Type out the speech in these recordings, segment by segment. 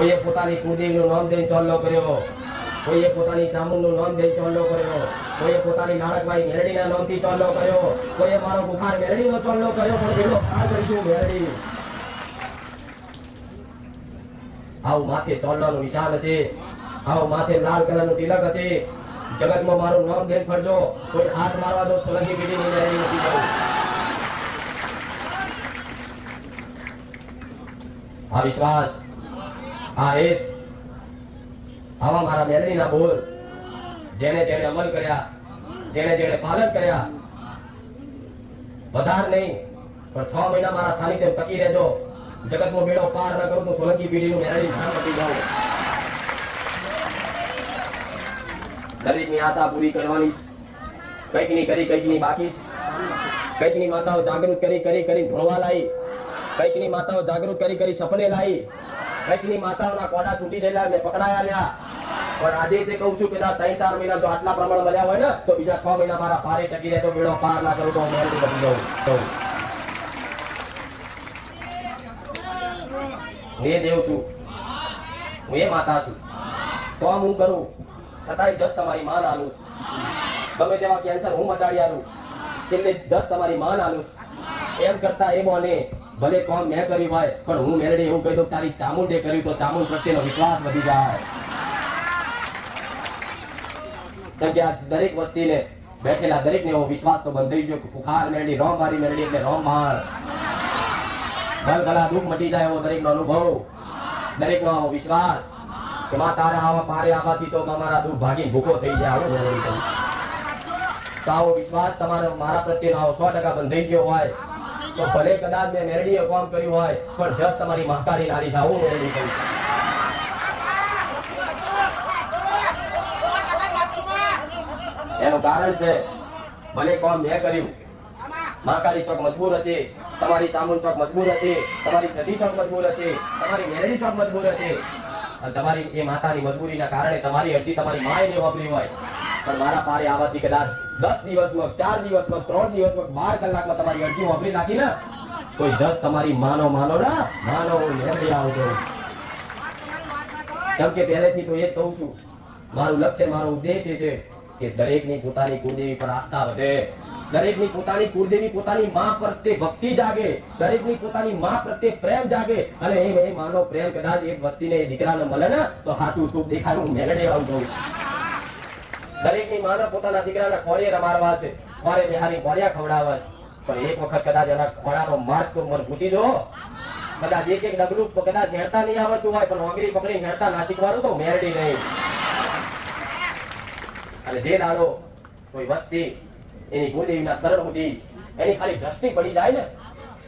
કોઈએ પોતાની કુળદેવીનું નામ દઈને ચોલ્લો કર્યો. કોઈએ પોતાની ચામુંડનું નામ દઈને ચોલ્લો કર્યો. કોઈએ પોતાની નાળકબાઈ મેરડીના નામથી ચોલ્લો કર્યો. કોઈએ મારો બુખાર મેરડીનો ચોલ્લો કર્યો, પણ પેલો પાર કરીશું મેરડી. આવું માથે ચોલ્લાનું નિશાન હશે. આવું માથે લાલ કલરનું તિલક હશે. જગતમાં મારું નામ દઈને ફરજો. કોઈ હાથ મારવા દો સોલંકી પેઢીની જાય નથી આ વિશ્વાસ આ એ આવા મારા મેલડીના બોલ. જેને જેને અમલ કર્યા જેને જેને પાલન કર્યા. વધાર નહીં, પણ છ મહિના મારા સાનિધ્ય ટકી રહેજો. જગતનો મેળો પાર ન કરું તો સોલંકી પેઢીનું મેલડી શાન પતી જાઉં. દરેકની આશા પૂરી કરવાની કંઈકની કરી કંઈકની બાકી કંઈકની માતાઓ જાગૃત કરી કરી કરી ધોળવા લાવી કંઈકની માતાઓ જાગૃત કરી કરી સપને લાવી કંઈકની માતાઓના કોડા છૂટી ગયેલા ને પકડાયા લ્યા પણ આજે તે કહું છું કે ત્રણ ચાર મહિના જો આટલા પ્રમાણ મળ્યા હોય ને, તો બીજા છ મહિના મારા પારે ટકી રહે તો બેડો પાર ના કરું તો હું બની જાઉં. હું દેવ છું. હું એ માતા છું. તો હું કરું. છતાંય જસ તમારી માન આલું. ગમે તેવા કેન્સર હું મટાડી આલું. છેલ્લે જસ તમારી માન આલું. એમ કરતા એ બોને ભલે કોણ મેં કર્યું હોય, પણ હું મેરડી એવું કહી દઉં તારી ચામુંડે કર્યું તો ચામુંડ પ્રત્યેનો વિશ્વાસ વધી જાય. કેમ કે આ દરેક વસ્તીને બેઠેલા દરેકને એવો વિશ્વાસ તો બંધાઈ ગયો ફુખાર મેરડી રોમ મારી મેરડી એટલે રોમ માર ભલ ભલા દુઃખ મટી જાય એવો દરેકનો અનુભવ. દરેકનો આવો વિશ્વાસ કે માં તારા આવા પારે આવવાથી તો મારા દુઃખ ભાગી ભૂખો થઈ જાય. આવો મેરડી તો આવો વિશ્વાસ તમારો, મારા પ્રત્યેનો આવો સો ટકા બંધાઈ ગયો હોય. તો ભલે કદાચ મેં મેરડીએ કામ કર્યું હોય, પણ જસ તમારી મહકારી નારી છે, આવું મેરડી કહું એનું કારણ છે, ભલે કોમ મેં કર્યું, મહાકાળી ચોક મજબૂર હશે, તમારી ચામુંડ ચોક મજબૂર હશે, તમારી સદી ચોક મજબૂર હશે, તમારી મેરડી ચોક મજબૂર હશે અને તમારી એ માતાની મજબૂરીના કારણે તમારી અરજી તમારી માએ વાપરી હોય પણ મારા પારે આવવાથી કદાચ દસ દિવસમાં, ચાર દિવસમાં, ત્રણ દિવસમાં, બાર કલાકમાં તમારી અરજી વાપરી નાખી ને, કોઈ દસ તમારી માનો માનો ના, માનો હું આવતો કેમ કે પહેલેથી તો એ જ કહું છું, મારું લક્ષ્ય, મારો ઉદ્દેશ એ છે કે દરેકની પોતાની કુળદેવી પર આસ્થા વધે. દરેકની પોતાની કુળદેવી પોતાની માં પ્રત્યે ભક્તિ જાગે. દરેકની પોતાની માં પ્રત્યે પ્રેમ જાગે. અને એ માનો પ્રેમ કદાચ એક એ દીકરાને મળે ને, તો સાચું સુખ દેખાય, હું મેળડે આવું દરેકની માને પોતાના દીકરાના ખોળીએ રમાડવા છે. ખોળે બિહારી ખોળિયા ખવડાવવા છે. પણ એક વખત કદાચ એના ખોળાનો માર્ગ તો મને પૂછી દો. કદાચ એક એક ડગલું કદાચ હેરતા નહીં આવડતું હોય, પણ ઓગળી પકડી હેરતા ના શીખવાડું તો મેરડી નહીં. અને જે દાડો કોઈ વસ્તી, એની કુળદેવીના સરળ સુધી એની ખાલી દ્રષ્ટિ પડી જાય ને,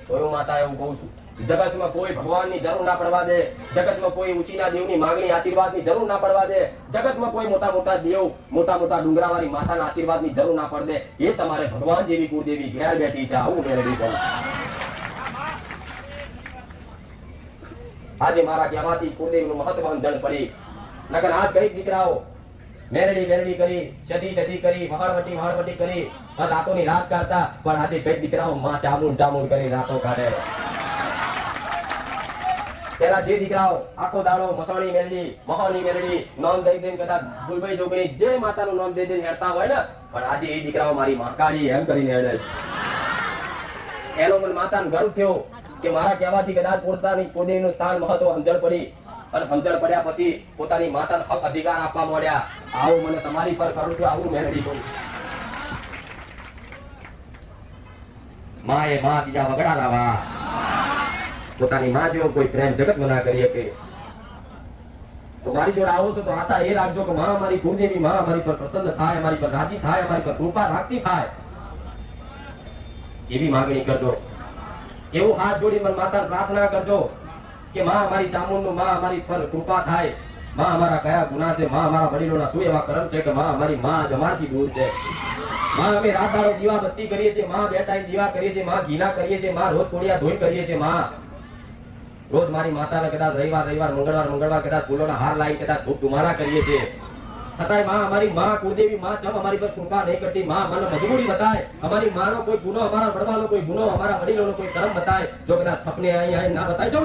તો હું માતા એવું કહું છું જગતમાં કોઈ ભગવાનની જરૂર ના પડવા દે, જગતમાં કોઈ ઉછીના દેવની માંગણી આશીર્વાદની જરૂર ના પડવા દે, જગતમાં કોઈ મોટા મોટા દેવ, મોટા મોટા ડુંગરાવાળી માતાના આશીર્વાદની જરૂર ના પડે, એ તમારે ભગવાન જેવી કુળદેવી ઘેર બેઠી છે. આવું મેળવી દઉં આજે મારા કહેવાથી કુળદેવીનું મહત્વ સમજણ પડી. નકર આજ કઈ દીકરાઓ મેરડી મેરડી કરી સદી સદી કરી વહાણવટી વહાણવટી કરી રાતોની રાત કાઢતા, પણ આજે કઈ દીકરાઓ માં ચામુંડ ચામુંડ કરી રાતો કાઢે. પેલા જે દીકરાઓ આખો દાડો મસાણી મેરડી મહોની મેરડી નામ દઈ દઈને કદાચ ભૂલભાઈ છોકરી જે માતાનું નામ દઈ દઈને હેરતા હોય ને, પણ આજે એ દીકરાઓ મારી માકાજી એમ કરીને હેડે છે. એનો મને માતાને ગર્વ થયો કે મારા કહેવાથી કદાચ પોતાની કુળદેવીનું સ્થાન મહત્વ સમજણ પડી અને સમજણ પડ્યા પછી પોતાની માતાને હક અધિકાર આપવા મળ્યા. આવું મને તમારી પર કરું છું, આવું મેળવી કહું માં એ માં બીજા વગડા લાવા પોતાની માં જેવો કોઈ પ્રેમ જગતમાં ના કરી શકે. તો મારી જોડે આવો છો તો આશા એ રાખજો કે માં મારી કુળદેવી, માં મારી પર પ્રસન્ન થાય મારી પર રાજી થાય મારી પર કૃપા રાખતી થાય. એવી માંગણી કરજો. એવું હાથ જોડી મને માતા પ્રાર્થના કરજો કે માં અમારી ચામુંડનું, માં અમારી પર કૃપા થાય. માં અમારા કયા ગુના છે, માં અમારા વડીલોના શું એવા કરમ છે કે માં અમારી માં જ અમારથી દૂર છે. માં અમે રાત દાડો દીવા બત્તી કરીએ છીએ, માં બેટાઈ દીવા કરીએ છીએ, માં ઘીના કરીએ છીએ, માં રોજ કોડિયા ધોઈ કરીએ છીએ, માં. રોજ મારી માતાને કદાચ રવિવાર રવિવાર, મંગળવાર મંગળવાર કદાચ ફૂલોના હાર લાવી કદાચ ધૂપ ધુમારા કરીએ છીએ. છતાંયમાં અમારી માં કુળદેવી, માં ચમ અમારી પર કૃપા નહીં કરતી. માં મને મજબૂરી બતાય અમારી માનો કોઈ ગુનો, અમારા વડવાનો કોઈ ગુનો, અમારા વડીલોનો કોઈ કર્મ બતાય જો કદાચ સપને અહીં ના બતાય જો